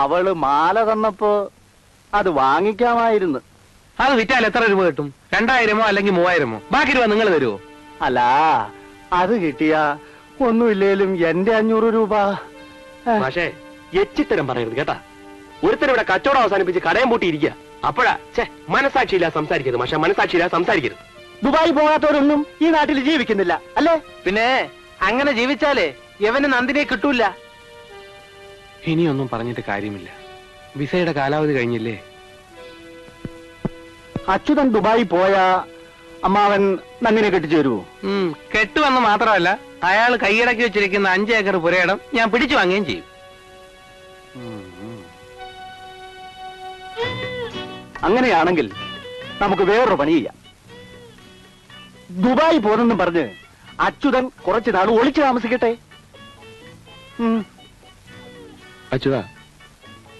അവൾ മാല തന്നപ്പോ അത് വാങ്ങിക്കാമായിരുന്നു. അത് വിറ്റാൽ എത്ര രൂപ കിട്ടും? രണ്ടായിരമോ അല്ലെങ്കിൽ മൂവായിരമോ? ബാക്കി രൂപ നിങ്ങൾ തരുമോ അല്ല അത് കിട്ടിയ ഒന്നുമില്ലേലും എന്റെ അഞ്ഞൂറ് രൂപ. പക്ഷേ എച്ചിത്തരം പറയരുത് കേട്ടാ. ഒരുത്തരം ഇവിടെ കച്ചവടം അവസാനിപ്പിച്ച് കടയും പൂട്ടിയിരിക്കുക അപ്പോഴാ ഛേ മനസാക്ഷിയില്ല സംസാരിക്കരുത് പക്ഷെ മനസാക്ഷിയില്ല സംസാരിക്കരുത്. ദുബായി പോകാത്തവരൊന്നും ഈ നാട്ടിൽ ജീവിക്കുന്നില്ല അല്ലേ? പിന്നെ അങ്ങനെ ജീവിച്ചാലേ യവന് നന്ദിനെ കിട്ടൂല. ഇനിയൊന്നും പറഞ്ഞിട്ട് കാര്യമില്ല. വിസയുടെ കാലാവധി കഴിഞ്ഞില്ലേ? അച്യുതൻ ദുബായി പോയ അമ്മാവൻ നന്ദിനെ കെട്ടിച്ചു വരുമോ കെട്ടുവെന്ന് മാത്രമല്ല അയാൾ കൈയടക്കി വെച്ചിരിക്കുന്ന അഞ്ച് ഏക്കർ പുരയിടം ഞാൻ പിടിച്ചു വാങ്ങുകയും ചെയ്യും. അങ്ങനെയാണെങ്കിൽ നമുക്ക് വേറൊരു പണി ചെയ്യാം. ദുബായി പോരെന്നും പറഞ്ഞ് അച്യുതൻ കുറച്ചു നാൾ ഒളിച്ചു താമസിക്കട്ടെ. അച്യുത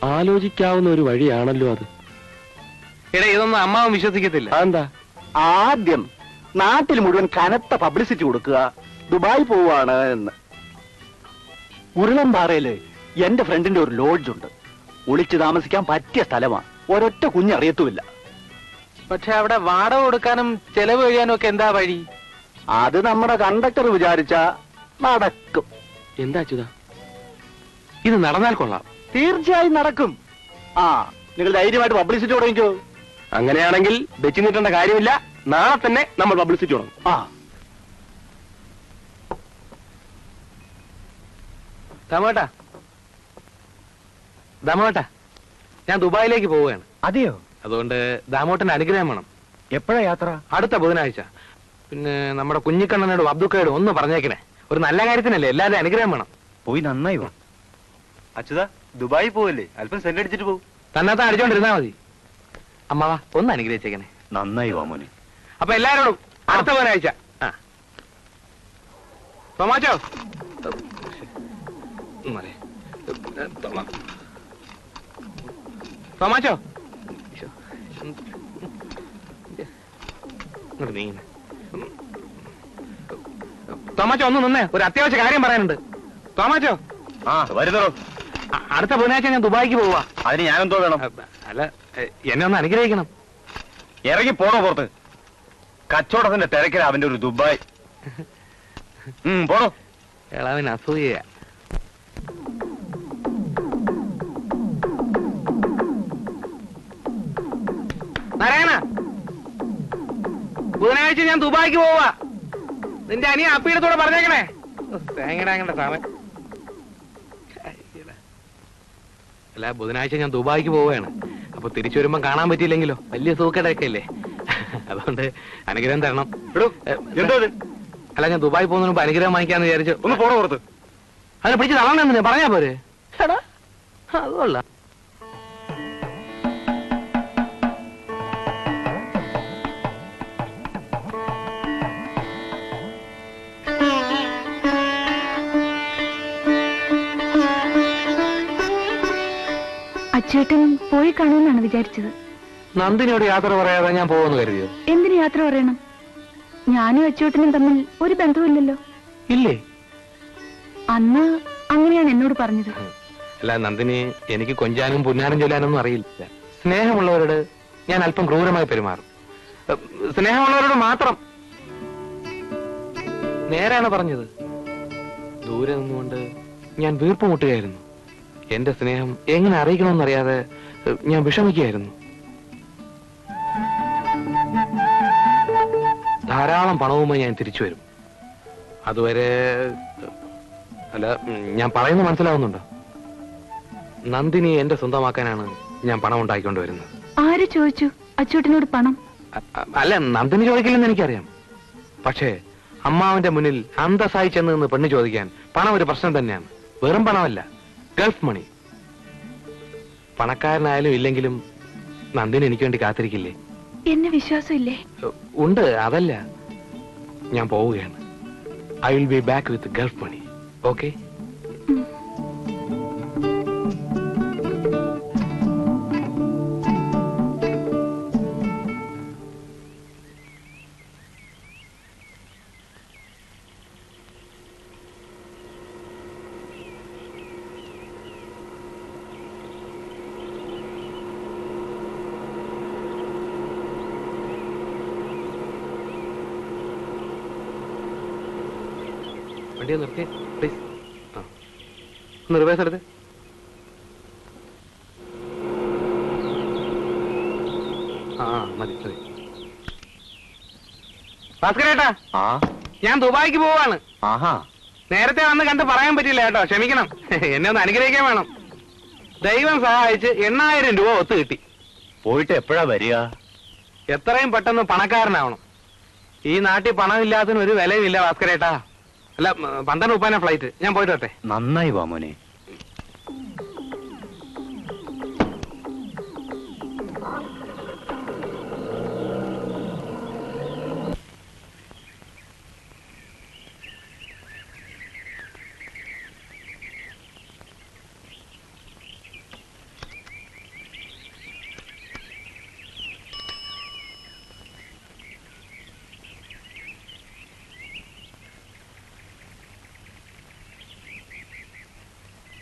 ആലോചിക്കാവുന്ന ഒരു വഴിയാണല്ലോ അത്. എടാ ഇതൊന്നും അമ്മാവൻ വിശ്വസിക്കത്തില്ല. അതെന്താ? ആദ്യം നാട്ടിൽ മുഴുവൻ കനത്ത പബ്ലിസിറ്റി കൊടുക്കുക ദുബായ് പോവാണ് എന്ന്. ഉരുളംപാറയിൽ എന്റെ ഫ്രണ്ടിന്റെ ഒരു ലോഡ്ജ് ഉണ്ട്. ഒളിച്ചു താമസിക്കാൻ പറ്റിയ സ്ഥലമാണ്. ഒരൊറ്റ കുഞ്ഞറിയത്തുമില്ല പക്ഷെ അവിടെ വാടക കൊടുക്കാനും ചെലവ് കഴിയാനും ഒക്കെ എന്താ വഴി? അത് നമ്മുടെ കണ്ടക്ടർ വിചാരിച്ച നടക്കും. എന്താ അച്യുത ഇത് നടന്നാൽ കൊള്ളാം. തീർച്ചയായും നടക്കും. ആ നിങ്ങൾ ധൈര്യമായിട്ട് പബ്ലിസിറ്റി തുടങ്ങിക്കോ. അങ്ങനെയാണെങ്കിൽ വെച്ചു നീട്ടേണ്ട കാര്യമില്ല. നാളെ തന്നെ നമ്മൾ പബ്ലിസിറ്റി തുടങ്ങും. ആ. ദമോട്ടാ. ദമോട്ടാ ഞാൻ ദുബായിലേക്ക് പോവുകയാണ്. അതെയോ? അതുകൊണ്ട് ദാമോട്ടന്റെ അനുഗ്രഹം വേണം. എപ്പോഴാ യാത്ര? അടുത്ത ബുധനാഴ്ച. പിന്നെ നമ്മുടെ കുഞ്ഞിക്കണ്ണനോടും അബ്ദുക്കയോടും ഒന്ന് പറഞ്ഞേക്കണേ. ഒരു നല്ല കാര്യത്തിനല്ലേ എല്ലാവരും അനുഗ്രഹം വേണം. പോയി നന്നായി വാ. അച്യുത ദുബായി പോവല്ലേ? അല്പം സെന്റ് അടിച്ചിട്ട് പോകും തന്നാത്ത അടിച്ചോണ്ടിരുന്നാ മതി. അമ്മാവാ ഒന്ന് അനുഗ്രഹിച്ചേക്കണേ. നന്നായി വാമോനെ അപ്പൊ എല്ലാരോടും അടുത്ത ബുധനാഴ്ച ആ. തോമാച്ചോ. തോമാച്ചോ. തോമാച്ചോ ഒന്ന് നിന്നേ. ഒരു അത്യാവശ്യ കാര്യം പറയാനുണ്ട്. തോമാച്ചോ ആ വരുന്നോ അടുത്ത ബുധനാഴ്ച ഞാൻ ദുബായിക്ക് പോവാ അതിന് ഞാനെന്തോ വേണം? അല്ല എന്നെ ഒന്ന് അനുഗ്രഹിക്കണം. ഇറങ്ങി പോണോ പുറത്ത്? കച്ചവടത്തിന്റെ തിരക്കില അവന്റെ ഒരു ദുബായ്. പോണോ? എളാവിന് അസൂയ നാരായണ ബുധനാഴ്ച ഞാൻ ദുബായിക്ക് പോവാ നിന്റെ അനിയ അപ്പീടത്തോടെ പറഞ്ഞേക്കണേ. തേങ്ങടാങ്ങണ്ട സാമൻ. അല്ല ബുധനാഴ്ച ഞാൻ ദുബായിക്ക് പോവുകയാണ്. അപ്പൊ തിരിച്ചു വരുമ്പോ കാണാൻ പറ്റിയില്ലെങ്കിലോ? വലിയ സൂക്കടയൊക്കെ അല്ലേ അതുകൊണ്ട് അനുഗ്രഹം തരണം. അല്ല ഞാൻ ദുബായി പോകുന്നതിന് മുമ്പ് അനുഗ്രഹം വാങ്ങിക്കാന്ന് വിചാരിച്ചു. ഒന്ന് പോണോ പുറത്ത്? അതിനെ പിടിച്ച് തള്ളണെന്ന് പറഞ്ഞാ പോരെ. അത് അച്ചേട്ടൻ പോയി കാണുമെന്നാണ് വിചാരിച്ചത്. നന്ദിനിയോട് യാത്ര പറയാതെ ഞാൻ പോകുമെന്ന് കരുതിയോ? എന്തിനു യാത്ര പറയണം? ഞാനും അച്ചേട്ടനും തമ്മിൽ ഒരു ബന്ധവുമില്ലല്ലോ. ഇല്ലേ? അന്ന് അങ്ങനെയാണ് എന്നോട് പറഞ്ഞത്. അല്ല നന്ദിനി എനിക്ക് കൊഞ്ചാനും പുന്നാനും ചൊല്ലാനൊന്നും അറിയില്ല. സ്നേഹമുള്ളവരോട് ഞാൻ അല്പം ക്രൂരമായി പെരുമാറും. സ്നേഹമുള്ളവരോട് മാത്രം. നേരാണ് പറഞ്ഞത്. ദൂരെ നിന്നുകൊണ്ട് ഞാൻ വീർപ്പ് മുട്ടുകയായിരുന്നു. എന്റെ സ്നേഹം എങ്ങനെ അറിയിക്കണമെന്നറിയാതെ ഞാൻ വിഷമിക്കുകയായിരുന്നു. ധാരാളം പണവുമായി ഞാൻ തിരിച്ചു വരും. അതുവരെ അല്ല ഞാൻ പറയുന്നത് മനസ്സിലാവുന്നുണ്ടോ? നന്ദിനി എന്റെ സ്വന്തമാക്കാനാണ് ഞാൻ പണം ഉണ്ടാക്കിക്കൊണ്ട് വരുന്നത്. ആര് ചോദിച്ചു? അച്ചൂട്ടിനോട് പണം? അല്ല നന്ദിനി ചോദിക്കില്ലെന്ന് എനിക്കറിയാം. പക്ഷേ അമ്മാവന്റെ മുന്നിൽ അന്തസ്സായി ചെന്ന് നിന്ന് പെണ്ണ് ചോദിക്കാൻ പണം ഒരു പ്രശ്നം തന്നെയാണ്. വെറും പണമല്ല. ഗൾഫ് മണി. പണക്കാരനായാലും ഇല്ലെങ്കിലും നന്ദിനി എനിക്ക് വേണ്ടി കാത്തിരിക്കില്ലേ? എന്നെ വിശ്വാസമില്ലേ? ഉണ്ട് അതല്ല. ഞാൻ പോവുകയാണ്. I will be back with Gulf money. Okay? വണ്ടി ഒന്ന് നിർത്തി. പ്ലീസ്. ഒന്ന് ആ ആ, മതി മതി. ഭാസ്കരേട്ടാ ആ. ഞാൻ ദുബായിക്ക് പോവാണ്. ആഹാ. നേരത്തെ വന്ന് കണ്ട് പറയാൻ പറ്റില്ല കേട്ടോ ക്ഷമിക്കണം. എന്നെ ഒന്ന് അനുഗ്രഹിക്കാൻ വേണം. ദൈവം സഹായിച്ച് എണ്ണായിരം രൂപ ഒത്തു കിട്ടി. പോയിട്ട് എപ്പോഴാ വരിക? എത്രയും പെട്ടെന്ന് പണക്കാരനാവണം. ഈ നാട്ടിൽ പണമില്ലാത്തതിന് ഒരു വിലയുമില്ല ഭാസ്കരേട്ടാ. അല്ല പന്ത്രണ്ട് മുപ്പതിനാ ഫ്ലൈറ്റ് ഞാൻ പോയിട്ട് നന്നായി വാ മോനെ.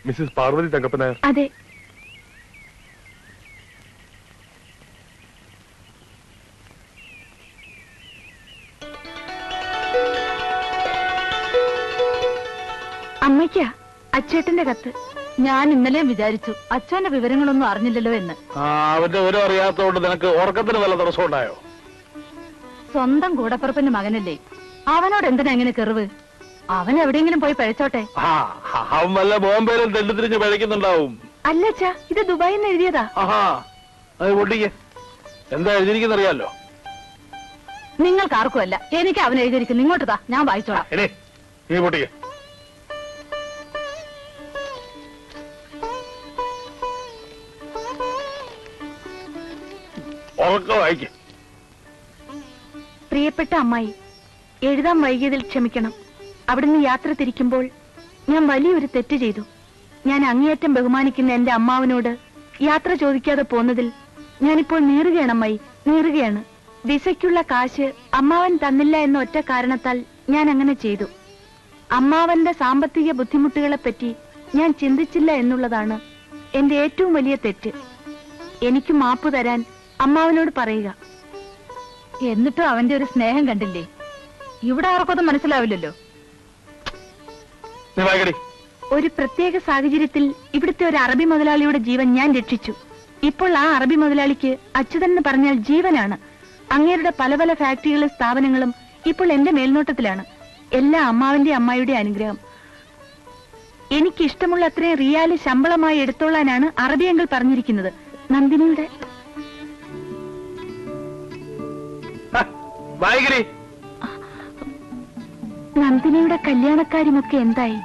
മിസ്സിസ് പാർവതി തങ്കപ്പനായർ അതെ. അമ്മയ്ക്കാ അച്ചേട്ടന്റെ കത്ത്. ഞാൻ ഇന്നലെ വിചാരിച്ചു അച്ഛന്റെ വിവരങ്ങളൊന്നും അറിഞ്ഞില്ലല്ലോ എന്ന്. അവന്റെ ഒരു അറിയാത്തതുകൊണ്ട് നിനക്ക് ഉറക്കത്തിന് വല്ല തടസ്സം ഉണ്ടായോ സ്വന്തം കൂടപ്പുറപ്പിന്റെ മകനല്ലേ. അവനോട് എന്തിനാ എങ്ങനെ കെറിവ്? അവൻ എവിടെയെങ്കിലും പോയി പഴച്ചോട്ടെ. അവൻ വല്ല ബോംബെയിലും തെണ്ടിത്തിരിഞ്ഞ് പഴയ്ക്കുന്നുണ്ടാവും അല്ല അച്ഛാ ഇത് ദുബായിൽ നിന്ന് എഴുതിയതാ. ആഹാ അത് പൊട്ടിക്ക്. എന്താ എഴുതിയിരിക്കുന്നറിയാലോ? നിങ്ങൾക്ക് ആർക്കും അല്ല. എനിക്ക് അവൻ എഴുതിയിരിക്കുന്നു. ഇങ്ങോട്ട് താ ഞാൻ വായിച്ചോളാം. എടേ നീ പൊട്ടിക്ക്. ഉറക്കം വായിക്ക. പ്രിയപ്പെട്ട അമ്മായി എഴുതാൻ വൈകിയതിൽ ക്ഷമിക്കണം. അവിടുന്ന് യാത്ര തിരിക്കുമ്പോൾ ഞാൻ വലിയൊരു തെറ്റ് ചെയ്തു. ഞാൻ അങ്ങേയറ്റം ബഹുമാനിക്കുന്ന എന്റെ അമ്മാവനോട് യാത്ര ചോദിക്കാതെ പോന്നതിൽ ഞാനിപ്പോൾ നീറുകയാണ് അമ്മായി നീറുകയാണ്. വിസയ്ക്കുള്ള കാശ് അമ്മാവൻ തന്നില്ല എന്ന ഒറ്റ കാരണത്താൽ ഞാൻ അങ്ങനെ ചെയ്തു. അമ്മാവന്റെ സാമ്പത്തിക ബുദ്ധിമുട്ടുകളെ പറ്റി ഞാൻ ചിന്തിച്ചില്ല എന്നുള്ളതാണ് എന്റെ ഏറ്റവും വലിയ തെറ്റ്. എനിക്ക് മാപ്പ് തരാൻ അമ്മാവനോട് പറയുക. എന്നിട്ടും അവന്റെ ഒരു സ്നേഹം കണ്ടില്ലേ? ഇവിടെ ആർക്കൊന്നും മനസ്സിലാവില്ലല്ലോ. നീ വായിക്കടി ഒരു പ്രത്യേക സാഹചര്യത്തിൽ ഇവിടുത്തെ ഒരു അറബി മുതലാളിയുടെ ജീവൻ ഞാൻ രക്ഷിച്ചു. ഇപ്പോൾ ആ അറബി മുതലാളിക്ക് അച്യുതൻ എന്ന് പറഞ്ഞാൽ ജീവനാണ്. അങ്ങേരുടെ പല പല ഫാക്ടറികളും സ്ഥാപനങ്ങളും ഇപ്പോൾ എന്റെ മേൽനോട്ടത്തിലാണ്. എല്ലാ അമ്മാവിന്റെ അമ്മായിയുടെ അനുഗ്രഹം. എനിക്ക് ഇഷ്ടമുള്ള അത്രയും റിയാൽ ശമ്പളമായി എടുത്തോളാനാണ് അറബിയങ്ങൾ പറഞ്ഞിരിക്കുന്നത്. നന്ദിനിയുടെ നന്ദിനിയുടെ കല്യാണക്കാര്യമൊക്കെ എന്തായി?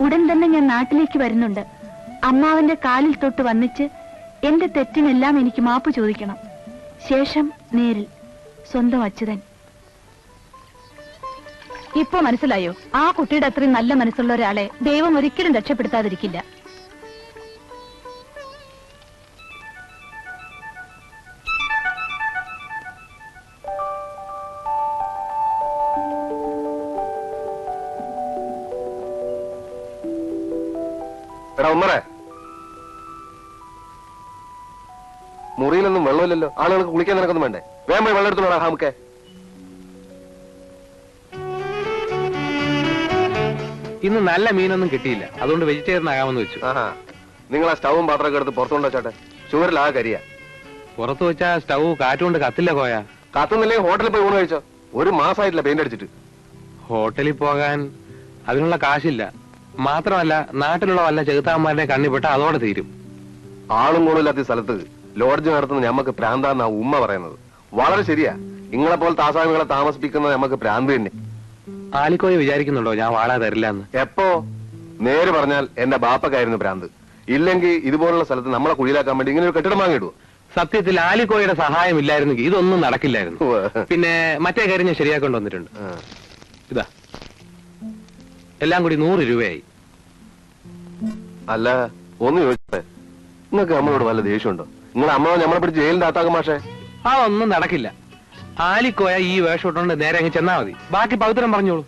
ഉടൻ തന്നെ ഞാൻ നാട്ടിലേക്ക് വരുന്നുണ്ട്. അമ്മാവന്റെ കാലിൽ തൊട്ട് വന്നിച്ച് എന്റെ തെറ്റിനെല്ലാം എനിക്ക് മാപ്പ് ചോദിക്കണം. ശേഷം നേരിൽ സ്വന്തം അച്യുതൻ. ഇപ്പൊ മനസ്സിലായോ? ആ കുട്ടിയുടെ അത്രയും നല്ല മനസ്സുള്ള ഒരാളെ ദൈവം ഒരിക്കലും രക്ഷപ്പെടുത്താതിരിക്കില്ല. ഉമ്മറെ. മുറിയിലൊന്നും വെള്ളമില്ലല്ലോ. ആളുകൾക്ക് കുളിക്കാൻ നിനക്കൊന്നും വേണ്ടേ? വേഗം പോയി വെള്ളം എടുത്തോളാ ഹാമുക്കെ. ഇന്ന് നല്ല മീനൊന്നും കിട്ടിയില്ല. അതുകൊണ്ട് വെജിറ്റേറിയൻ ആകാമെന്ന് വെച്ചു. ആഹാ. നിങ്ങൾ ആ സ്റ്റവും പാത്രമൊക്കെ എടുത്ത് പുറത്തുകൊണ്ട് വെച്ചോട്ടെ. ആ കരിയ. പുറത്ത് വെച്ചാ സ്റ്റൗ കാറ്റുകൊണ്ട് കത്തില്ല കോയ. കത്തുന്നില്ലെങ്കിൽ ഹോട്ടലിൽ പോയി ഊണ് കഴിച്ചോ? ഒരു മാസമായിട്ടില്ല പെയിന്റ് അടിച്ചിട്ട്. ഹോട്ടലിൽ പോകാൻ അതിനുള്ള കാശില്ല. മാത്രമല്ല നാട്ടിലുള്ള വല്ല ചെകുത്താന്മാരുടെ കണ്ണിപ്പെട്ട അതോടെ തീരും. ആളും കൂടുതലാത്ത സ്ഥലത്ത് ലോഡ്ജ് നടത്തുന്ന ഞമ്മക്ക് പ്രാന്താന്ന ഉമ്മ പറയുന്നത്. വളരെ ശരിയാ. നിങ്ങളെ പോലത്തെ ആസാമികളെ താമസിപ്പിക്കുന്നത് നമുക്ക് പ്രാന്ത് തന്നെ. ആലിക്കോയെ വിചാരിക്കുന്നുണ്ടോ ഞാൻ വാടക തരില്ല എന്ന് എപ്പോ? നേര് പറഞ്ഞാൽ എന്റെ ബാപ്പക്കായിരുന്നു പ്രാന്ത്. ഇല്ലെങ്കിൽ ഇതുപോലുള്ള സ്ഥലത്ത് നമ്മളെ കുഴിയിലാക്കാൻ വേണ്ടി ഇങ്ങനെ ഒരു കെട്ടിടം വാങ്ങിയിടുവോ? സത്യത്തിൽ ആലിക്കോയുടെ സഹായം ഇല്ലായിരുന്നെങ്കിൽ ഇതൊന്നും നടക്കില്ലായിരുന്നു. പിന്നെ മറ്റേ കാര്യം ഞാൻ ശരിയാക്കൊണ്ട് വന്നിട്ടുണ്ട്. ഇതാ. എല്ലാം കൂടി നൂറ് രൂപയായി. അല്ല ഒന്ന് ചോദിച്ചേ. നിങ്ങൾക്ക് നമ്മളോട് വല്ല ദേഷ്യമുണ്ടോ? നിങ്ങൾ അമ്മ നമ്മളെ പിടിച്ച് ജയിലിന്റെ അകത്താക്കും മാഷേ. ആ ഒന്നും നടക്കില്ല. ആലിക്കോയ ഈ വേഷം ഇട്ടുകൊണ്ട് നേരെ അങ്ങ് ചെന്നാ മതി. ബാക്കി പവിത്രം പറഞ്ഞോളൂ.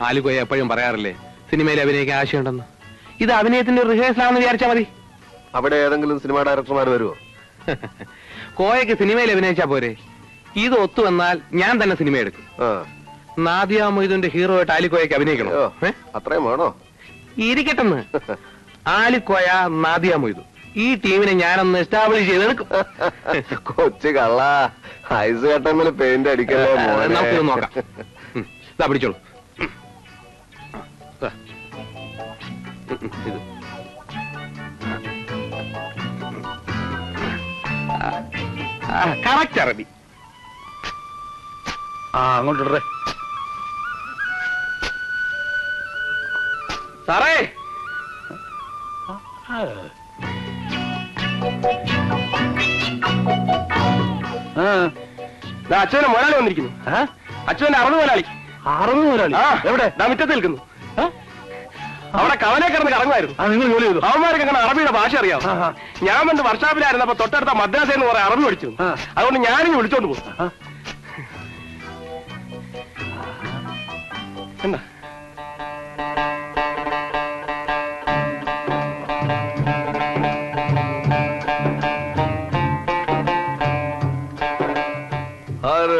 ആലിക്കോയ എപ്പോഴും പറയാറില്ലേ സിനിമയിൽ അഭിനയിക്കാൻ ആശയമുണ്ടെന്ന്. ഇത് അഭിനയത്തിന്റെ റിഹേഴ്സൽ ആണെന്ന് വിചാരിച്ചാ മതി. അവിടെ ഏതെങ്കിലും സിനിമ ഡയറക്ടർമാർ വരുമോ കോയക്ക് സിനിമയിൽ അഭിനയിച്ചാ പോരെ. ഇത് ഒത്തു വന്നാൽ ഞാൻ തന്നെ സിനിമ എടുക്കും. നാദിയ മൊയ്തുന്റെ ഹീറോ ആയിട്ട് ആലിക്കോയക്ക് അഭിനയിക്കണോ? അത്രയും വേണോ? ഇരിക്കട്ടെന്ന്. ആലിക്കോയ നാദിയ മൊയ്തു. ഈ ടീമിനെ ഞാനൊന്ന് എസ്റ്റാബ്ലിഷ് ചെയ്തെടുക്കും. കൊച്ചു കള്ള. ഐസ് കട്ടമ്മിൽ പെയിന്റ് അടിക്കല്ലേ നമുക്ക് നമുക്കിത് നോക്കാം. ഇതാ പിടിച്ചോളൂ. ഇത്. കറക്റ്റ് അറബി. ആ അങ്ങോട്ടിടേ സാറേ. അച്ഛനെ മുതലാളി വന്നിരിക്കുന്നു. അച്ഛന്റെ അറുപത് മുതലാളി. അറുപത് മുതലാളി? എവിടെ? മുറ്റത്ത് നിൽക്കുന്നു. അവിടെ കവനെ കിടന്ന് കറങ്ങുമായിരുന്നു. നിങ്ങൾ ജോലി ചെയ്തു. അവന്മാർക്ക് അങ്ങനെ അറബിയുടെ ഭാഷ അറിയാം. ഞാൻ വന്ന് വർഷാപ്പിലായിരുന്നപ്പോ തൊട്ടടുത്ത മദ്രാസ എന്ന് പറയാൻ അറബി പഠിച്ചു. അതുകൊണ്ട് ഞാനിങ്ങ് വിളിച്ചോണ്ട് പോകും. എന്താ?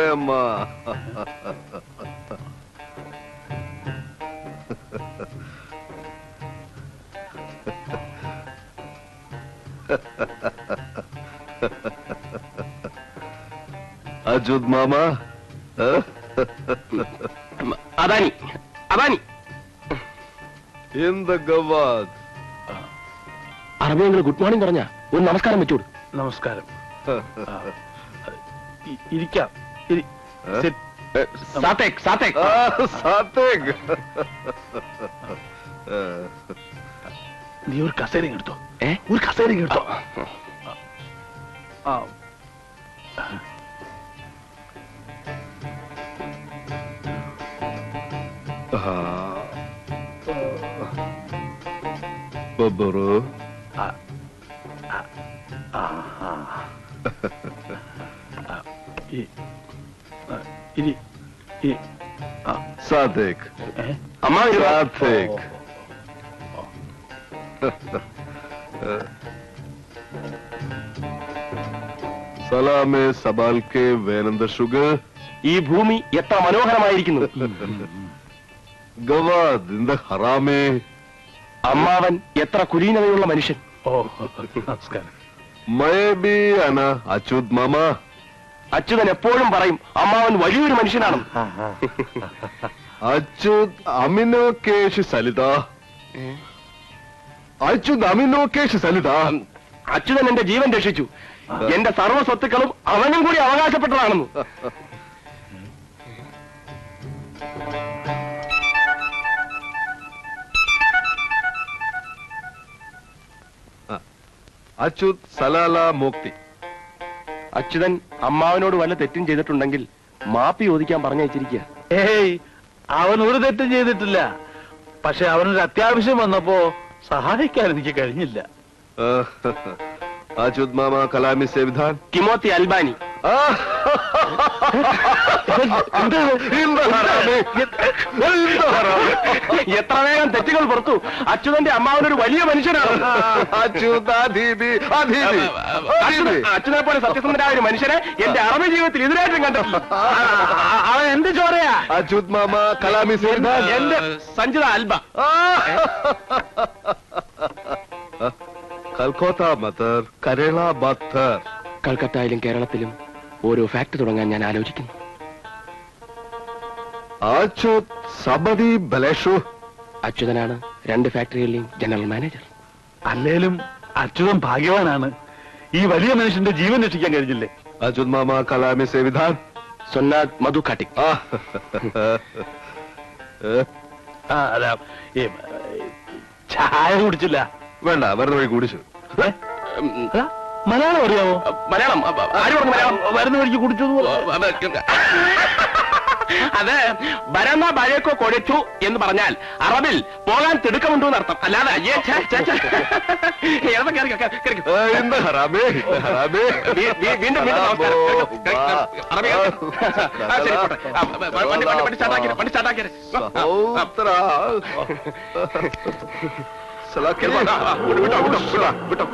അരെ മാ അജുദ് മാമ? അദാനി അദാനി. എന്ത് ഗവാദ്? അറബിയെങ്കിൽ ഗുഡ് മോർണിംഗ് പറഞ്ഞ. ഒരു നമസ്കാരം വെച്ചോട് നമസ്കാരം. ഇരിക്കാം. ഇരി- sit. സാത്തേക്ക് സാത്തേക്ക് ആ, സാത്തേക്. ഏ. നീ ഒരു കസേര എടുത്തോ ഏ? ഒരു കസേര എടുത്തോ ആ ആ. ബബ്ബറു ആ, ആ, ആ, ആ. ആ, ഈ, ഇരി ഈ, ആ, സാത്തേക് ഏ? അമ്മ. Salameh സലാമെ സബാൽക്കെ വേനന്ദ sugar. ഈ ഭൂമി എത്ര മനോഹരമായിരിക്കുന്നു. ഗവാദ് ഇന്ത ഹറാമേ. അമ്മാവൻ എത്ര കുലീനതയുള്ള മനുഷ്യൻ. ഓ നമസ്കാരം. മയബി അന അച്യുത് മാമ. അച്യുതൻ എപ്പോഴും പറയും അമ്മാവൻ വലിയൊരു മനുഷ്യനാണ്. അച്യുത് അമിനോ കേശ് സലിത. അച്യുത് അമിനോ കേശ് സലിത. അച്യുതൻ എന്റെ ജീവൻ രക്ഷിച്ചു. എന്റെ സർവ സ്വത്തുക്കളും അവനും കൂടി അവകാശപ്പെട്ടതാണെന്ന് അച്യുത് സലാല മുക്തി. അച്യുതൻ അമ്മാവനോട് വല്ല തെറ്റും ചെയ്തിട്ടുണ്ടെങ്കിൽ മാപ്പി ചോദിക്കാൻ പറഞ്ഞയച്ചിരിക്കുക. ഏയ് അവൻ ഒരു തെറ്റും ചെയ്തിട്ടില്ല. പക്ഷെ അവനൊരു അത്യാവശ്യം വന്നപ്പോ സഹായിക്കാൻ എനിക്ക് കഴിഞ്ഞില്ല. അച്യുത് മാമ കലാമി സേവിധാൻ. കിമോത്തി അൽബാനി. എത്ര വേഗം തെറ്റുകൾ പുറത്തു. അച്യുതന്റെ അമ്മാവനൊരു വലിയ മനുഷ്യനാണ്. അച്യുത് അധീതി അധീതി അച്യുതനെ പോലെ സത്യസന്ധനായ ഒരു മനുഷ്യനെ എന്റെ അറബി ജീവിതത്തിൽ ഇതിനായിട്ടും കണ്ടു അവൻ എന്ത് ചോറയാ അച്യുത് മാമ കലാമി എന്റെ സഞ്ജിത അൽബ. കൽക്കോത്ത മത്തർ കരള ബത്തർ കൽക്കട്ടയിലും കേരളത്തിലും ഓരോ ഫാക്ടറി തുടങ്ങാൻ ഞാൻ ആലോചിക്കുന്നു. അച്യുത് സബതി ബലേഷു. അച്യുതനാണ് രണ്ട് ഫാക്ടറികളിലെയും ജനറൽ മാനേജർ അല്ലേലും അച്യുതൻ ഭാഗ്യവാനാണ്. ഈ വലിയ മനുഷ്യന്റെ ജീവൻ രക്ഷിക്കാൻ കഴിഞ്ഞില്ലേ? അച്യുത് മാമ കലാമി സേവിധാൻ. സൊന്നാദ് മധു കാട്ടിക്. ആ. ആ അല്ല ഈ ചായ കുടിച്ചില്ല. വേണ്ട വരുന്ന വഴി കുടിച്ചു. മലയാളം അറിയാമോ മലയാളം. ആര് പറഞ്ഞു മലയാളം? വരുന്ന വഴിക്ക് കുടിച്ചു അതെ ഭരണ ഭയക്കോ കൊടിച്ചു എന്ന് പറഞ്ഞാൽ അറബിൽ പോകാൻ തിടുക്കമുണ്ടോ എന്നർത്ഥം അല്ലാതെ അയ്യേ വീണ്ടും വിട്ടോ വിട്ടോ വിട്ടോ.